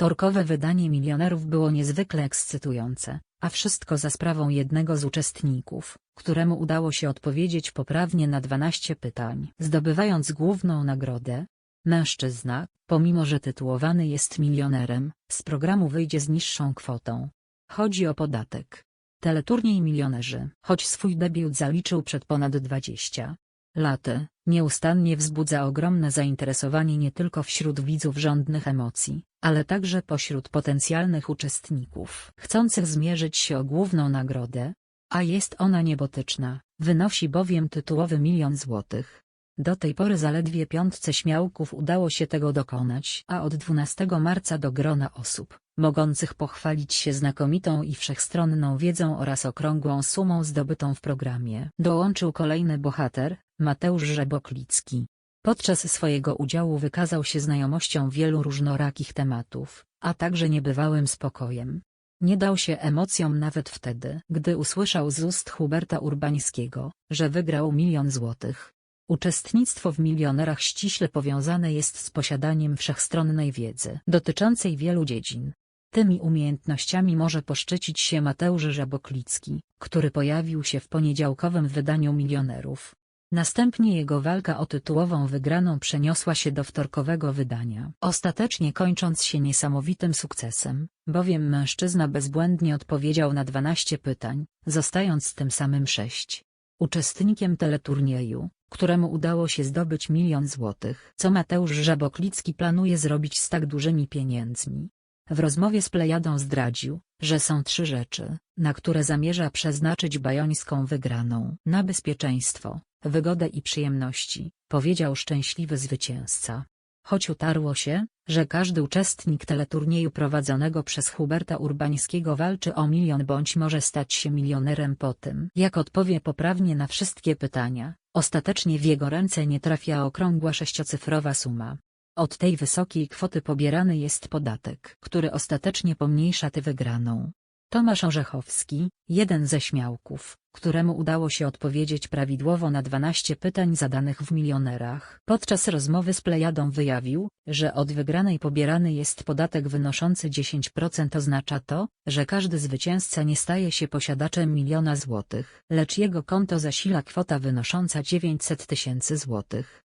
Wtorkowe wydanie milionerów było niezwykle ekscytujące, a wszystko za sprawą jednego z uczestników, któremu udało się odpowiedzieć poprawnie na 12 pytań. Zdobywając główną nagrodę, mężczyzna, pomimo że tytułowany jest milionerem, z programu wyjdzie z niższą kwotą. Chodzi o podatek. Teleturniej Milionerzy, choć swój debiut zaliczył przed ponad 20 laty, nieustannie wzbudza ogromne zainteresowanie nie tylko wśród widzów żądnych emocji, ale także pośród potencjalnych uczestników chcących zmierzyć się o główną nagrodę, a jest ona niebotyczna, wynosi bowiem tytułowy milion złotych. Do tej pory zaledwie piątce śmiałków udało się tego dokonać, a od 12 marca do grona osób, mogących pochwalić się znakomitą i wszechstronną wiedzą oraz okrągłą sumą zdobytą w programie, dołączył kolejny bohater, Mateusz Żeboklicki. Podczas swojego udziału wykazał się znajomością wielu różnorakich tematów, a także niebywałym spokojem. Nie dał się emocjom nawet wtedy, gdy usłyszał z ust Huberta Urbańskiego, że wygrał milion złotych. Uczestnictwo w milionerach ściśle powiązane jest z posiadaniem wszechstronnej wiedzy dotyczącej wielu dziedzin. Tymi umiejętnościami może poszczycić się Mateusz Żaboklicki, który pojawił się w poniedziałkowym wydaniu milionerów. Następnie jego walka o tytułową wygraną przeniosła się do wtorkowego wydania, ostatecznie kończąc się niesamowitym sukcesem, bowiem mężczyzna bezbłędnie odpowiedział na 12 pytań, zostając tym samym sześć. Uczestnikiem teleturnieju, któremu udało się zdobyć milion złotych. Co Mateusz Żaboklicki planuje zrobić z tak dużymi pieniędzmi? W rozmowie z Plejadą zdradził, że są trzy rzeczy, na które zamierza przeznaczyć bajońską wygraną. Na bezpieczeństwo, wygodę i przyjemności, powiedział szczęśliwy zwycięzca. Choć utarło się, że każdy uczestnik teleturnieju prowadzonego przez Huberta Urbańskiego walczy o milion bądź może stać się milionerem po tym, jak odpowie poprawnie na wszystkie pytania, ostatecznie w jego ręce nie trafia okrągła sześciocyfrowa suma. Od tej wysokiej kwoty pobierany jest podatek, który ostatecznie pomniejsza tę wygraną. Tomasz Orzechowski, jeden ze śmiałków, któremu udało się odpowiedzieć prawidłowo na 12 pytań zadanych w milionerach. Podczas rozmowy z Plejadą wyjawił, że od wygranej pobierany jest podatek wynoszący 10% oznacza to, że każdy zwycięzca nie staje się posiadaczem miliona złotych, lecz jego konto zasila kwota wynosząca 900 tysięcy złotych.